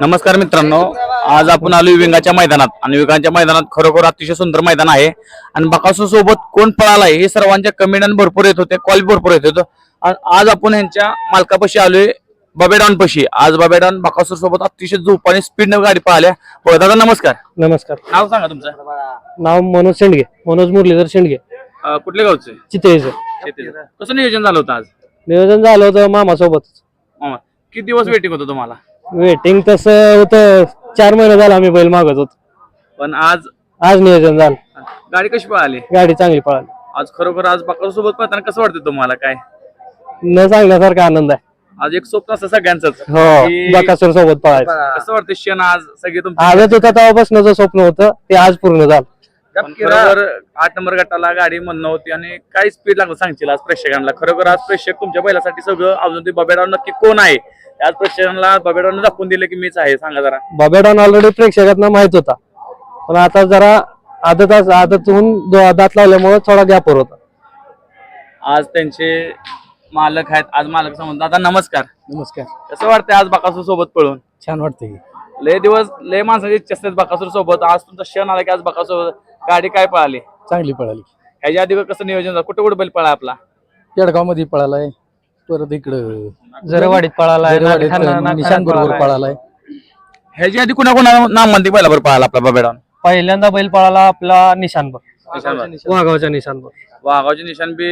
नमस्कार मित्रांनो आज आपण आलो विंगाच्या मैदानात. आणि विंगाच्या मैदानात खरोखर अतिशय सुंदर मैदान आहे. आणि बकासूर सोबत कोण पळालाय हे सर्वांच्या कमेंट भरपूर येत होते कॉल भरपूर येत होतं. आज आपण यांच्या मालकापाशी आलोय बबेडॉन पशी आज बबेडॉन बकासूर सोबत अतिशय झोप आणि स्पीड गाडी पळाल्या. हो, दादा नमस्कार. नमस्कार. नाव सांगा तुमचं. नाव मनोज शेंडगे. मनोज मुरलीधर शेंडगे. कुठल्या गावचे? चितेचं कसं नियोजन झालं होतं आज? नियोजन झालं होतं मामासोबत मामा, किती दिवस वेटिंग होतं तुम्हाला? वेटिंग तसं होतं चार महिने झालं आम्ही बैल मागत होतो. पण आज? आज नियोजन झालं. गाडी कशी पळाली? गाडी चांगली पळाली. आज खरोखर आज बकासूर सोबत पळताना कसं वाटतं तुम्हाला? काय? न सांगण्यासारखा आनंद आहे. आज एक स्वप्न असतं सगळ्यांचंच. हो बकासूर सोबत पळायचं. कसं वाटतं क्षण आज सगळे तुमचे? आजच होतं तेव्हापासून समोर होतं ते आज पूर्ण झालं. पण खरोखर आठ नंबर गटाला गाडी म्हणणं होती आणि काय स्पीड लागलं सांगशील आज प्रेक्षकांना? खरोखर आज प्रेक्षक तुमच्या बैलासाठी सगळं अजून ते बबेडाव नक्की कोण आहे? आज प्रेक्षकांना बबेडावनं दाखवून दिलं की मीच आहे. सांगा जरा. बाबेडॉन ऑलरेडी प्रेक्षकांना माहीत होता. पण आता जरा आदत आदतहून दात लावल्यामुळे थोडा गॅप होता. आज त्यांचे मालक आहेत. आज मालक समज दादा नमस्कार. नमस्कार. कसं वाटतंय आज बकासूर सोबत पळून? छान वाटते लय दिवस लय माणसाची इच्छा असते बकासूर सोबत. आज तुमचा क्षण आला की आज बकासूर गाडी काय पळाली? चांगली पळाली. ह्याच्या आधी कसं नियोजन झालं. कुठे कुठे बैल पळा आपला? केडगावमध्ये पळालाय. परत इकडं जरवाडीत पळाला जरवाडीत निशान बरोबर पळालाय. ह्याच्या आधी कुणा कुणा नामवंती बैलावर पळाला आपला बबेडाव पहिल्यांदा बैल पळाला आपला निशानभर वाघावच्या निशानभर वाघावचे निशाण बी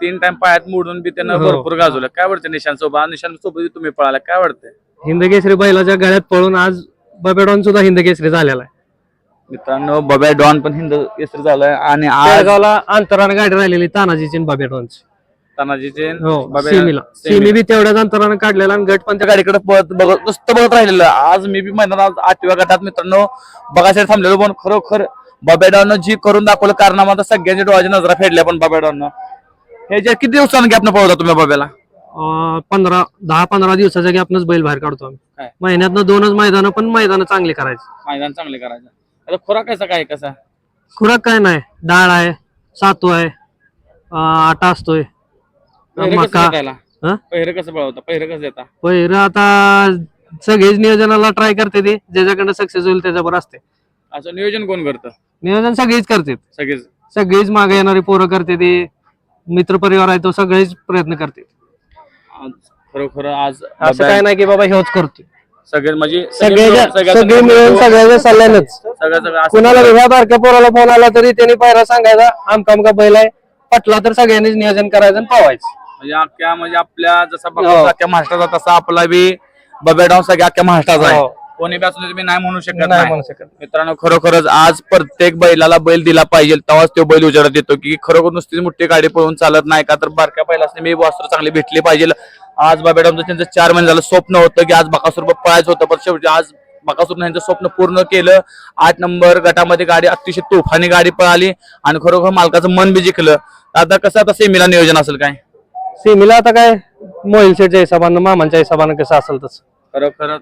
तीन टाइम पायात मोडून बी त्यानं हो. भरपूर गाजवलं. काय वाटतं निशाण सोबत? निशाण सोबत तुम्ही पळाला. काय वाटतंय? हिंदकेसरी बैलाच्या गळ्यात पळून आज बबेडॉन सुद्धा हिंदकेसरी झालेला आहे. मित्रांनो बब्या डॉन पण हिंद केसरी झालाय आणि आज बेळगावला अंतराने गाडी राहिलेली तानाजीची आणि बबेडॉनची तानाजीचे हो बब्या- सिमीला. सिमी बी तेवढ्याच अंतराने काढलेला आणि गट पण त्या गाडीकडे बघत बघत नुसतं बघत राहिलेलं. आज मी बी मैदानात आठव्या गटात मित्रांनो बघायसाठी थांबलेलो पण खरोखर बबेडॉन जी करून दाखवलं कारणामा सगळ्यांच्या डोळ्याच्या नजरा फेडल्या पण बबेडॉन हे जे किती दिवसानं गॅपनं पळवता तुम्ही बब्याला अं, पंधरा दहा पंधरा दिवसाच्या गॅपनच बैल बाहेर काढतो आम्ही. काय? महिन्यातनं दोनच मैदान पण मैदान चांगली करायची. मैदान चांगले करायचं. आता खुराक कसा काय कसा? खुराक काय नाही. डाळ आहे सातू आहे अं, आटा असतोय. पहिरे कसं मका. देतायला? हं? पहिरे कसं पळवता? पहिरे कसं देता? पहिरं आता सगळेच नियोजनाला ट्राय करते ते. ज्याच्याकडनं सक्सेस होईल त्याच्यावर असते. असं नियोजन कोण करतं? नियोजन सगळेच करतात सगळेच? सगळीच मागे येणारी पोरं करते ते. मित्र परिवार आहे तो सगळेच प्रयत्न करते. आज खरोखर आज असं काय नाही की बाबा हेच करतो सगळे म्हणजे सगळे मिळून सगळ्याच्या सल्ल्यानंच. कुणाला ह्या बारक्या पोराला फोन आला तरी त्यांनी पायरा सांगायचा आमका आमका बैल आहे? पटला तर सगळ्यांनीच नियोजन करायचं आणि पावायचं. म्हणजे अख्ख्या म्हणजे आपल्या जसा हो. बघतो अख्ख्या महाराष्ट्राचा तसा आपला बी बबेडाव सगळ्या अख्ख्या महाराष्ट्राचा आहे. हो. कोणी बी असलं तुम्ही नाही म्हणू शकत नाही म्हणू शकत. मित्रांनो खरोखरच आज प्रत्येक बैलाला बैल दिला पाहिजे. तेव्हाच तो बैल उजेडात येतो की खरोखर नुसतीच मोठी गाडी पळून चालत नाही का? तर बारक्या बैलासने मी वस्त्र चांगली भेटली पाहिजे. आज बाबेडामचं त्यांचं चार महिने झालं स्वप्न होतं की आज बकासूर पळायचं होतं पण शेवटी आज बकासूरनं यांचं स्वप्न पूर्ण केलं. आठ नंबर गटामध्ये गाडी अतिशय तुफानी गाडी पळाली आणि खरोखर मालकाचं मन बी जिंकलं. आता कसं आता सेमीला नियोजन असेल काय? सेमीला आता काय? मोहिल शेटच्या हिशोबानं मामांच्या हिशोबानं कसं असेल तसं? खरोखर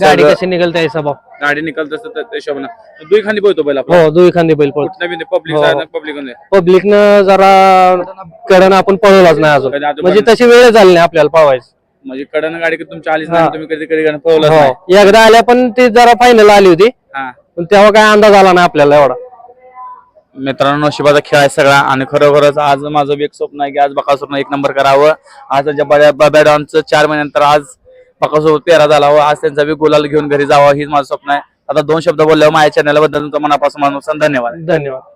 गाडी कशी निघेल त्या हिशोबावर गाडी त्या हिशोबानं. दुई खाली पळतो बैल आपला. हो दुई खांदी बैल पळतो नवीन पब्लिक. पब्लिक पब्लिकनं जरा कडन आपण पळवलाच नाही अजून. म्हणजे तशी वेळ झाली नाही आपल्याला पळवायची. म्हणजे कडनं गाडी कधी तुमची आलीच. नाही तुम्ही कधी कधी नाही हो. एकदा आल्या पण ती जरा फायनल आली होती. पण तेव्हा काय अंदाज आला नाही आपल्याला एवढा. मित्रांनो नशिबाचा खेळ आहे सगळा आणि खरोखरच आज माझं एक स्वप्न आहे की आज बकासूरनं एक नंबर करावं. आज बबॅडॉनचं चार महिन्यानंतर आज बकासूर तेरा झाला व आज त्यांचा बी गुलाल घेऊन घरी जावं हीच माझं स्वप्न आहे. आता दोन शब्द बोलल्यावर माझ्या चॅनलबद्दल तुमचा मनापासून माणूस धन्यवाद. धन्यवाद.